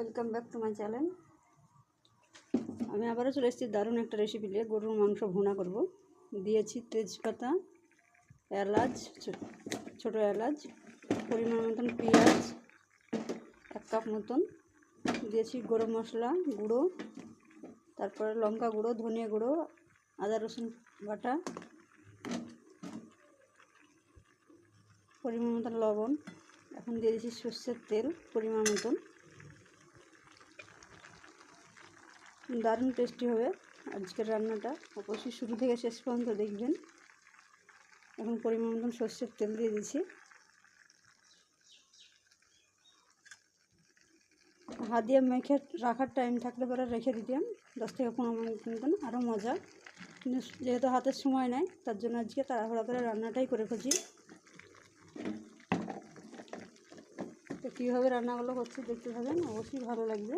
Welcome back to my channel. আমি আবারও চলে এসেছি দারুণ একটা রেসিপি নিয়ে, গরুর মাংস ভুনা করব। দিয়েছি তেজপাতা, এলাচ ছোটো এলাচ, পরিমাণ মতন পেঁয়াজ, এক কাপ মতন। দিয়েছি গরম মশলা গুঁড়ো, তারপরে লঙ্কা গুঁড়ো, ধনিয়া গুঁড়ো, আদা, রসুন বাটা, পরিমাণ মতন লবণ। এখন দিয়ে দিচ্ছি সর্ষের তেল, পরিমাণ মতন। দারুণ টেস্টি হবে আজকের রান্নাটা। অবশ্যই শুরু থেকে শেষ পর্যন্ত দেখবেন। এখন পরিমাণ মতন সর্ষের তেল দিয়ে দিচ্ছি। হাত দিয়ে মেখে রাখার টাইম থাকলে পরে রেখে দিতাম দশ থেকে পনেরো মিনিট মতন আরও মজা। কিন্তু যেহেতু হাতের সময় নেই, তার জন্য আজকে তাড়াহুড়া করে রান্নাটাই করে খুঁজি তো কীভাবে রান্নাগুলো করছি দেখতে থাকেন, অবশ্যই ভালো লাগবে।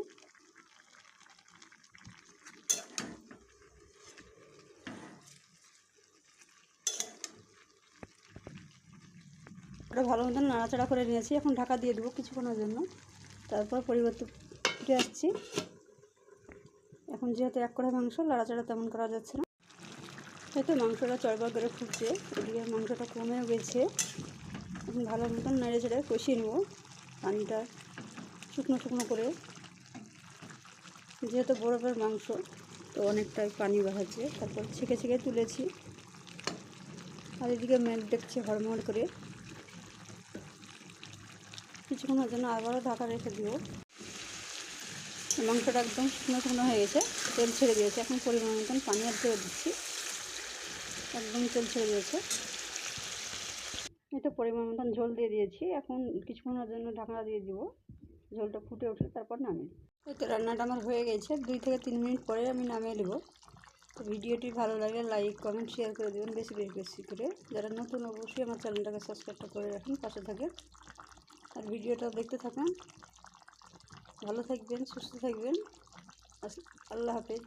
ওটা ভালো মতন নাড়াচাড়া করে নিয়েছি। এখন ঢাকা দিয়ে দেবো কিছুক্ষণের জন্য। তারপর পরিবর্তন ফিরে আসছি। এখন যেহেতু এক কড়াই মাংস, নাড়াচাড়া তেমন করা যাচ্ছে না। হয়তো মাংসটা চড়বার করে ফুটছে। এদিকে মাংসটা কমেও গেছে। এখন ভালো মতন নেড়ে চেড়ে কষিয়ে নেব পানিটা শুকনো শুকনো করে। যেহেতু বরফের মাংস, তো অনেকটাই পানি বাড়াচ্ছে তারপর ছেঁকে ছেঁকে তুলেছি। আর এদিকে মেঘ দেখছে হড়মড় করে। কিছুক্ষণের জন্য আবারও ঢাকা রেখে দিব মাংসটা একদম শুকনো শুকনো হয়ে গেছে, তেল ছেড়ে দিয়েছে। এখন পরিমাণ মতন পানি আর দিয়ে দিচ্ছি। একদম তেল ছেড়ে দিয়েছে। এটা পরিমাণ মতন ঝোল দিয়ে দিয়েছি। এখন কিছুক্ষণের জন্য ঢাকা দিয়ে দিব। ঝোলটা ফুটে উঠে তারপর নামিয়ে এই তো রান্নাটা আমার হয়ে গেছে। দুই থেকে তিন মিনিট পরে আমি নামিয়ে নেব। তো ভিডিওটি ভালো লাগে, লাইক, কমেন্ট, শেয়ার করে দেবেন। বেশি বেশি বেশি করে। যারা নতুন, অবশ্যই আমার চ্যানেলটাকে সাবস্ক্রাইবটা করে রাখুন। পাশে থাকে আর ভিডিওটা দেখতে থাকুন। ভালো থাকবেন সুস্থ থাকবেন। আল্লাহ হাফেজ।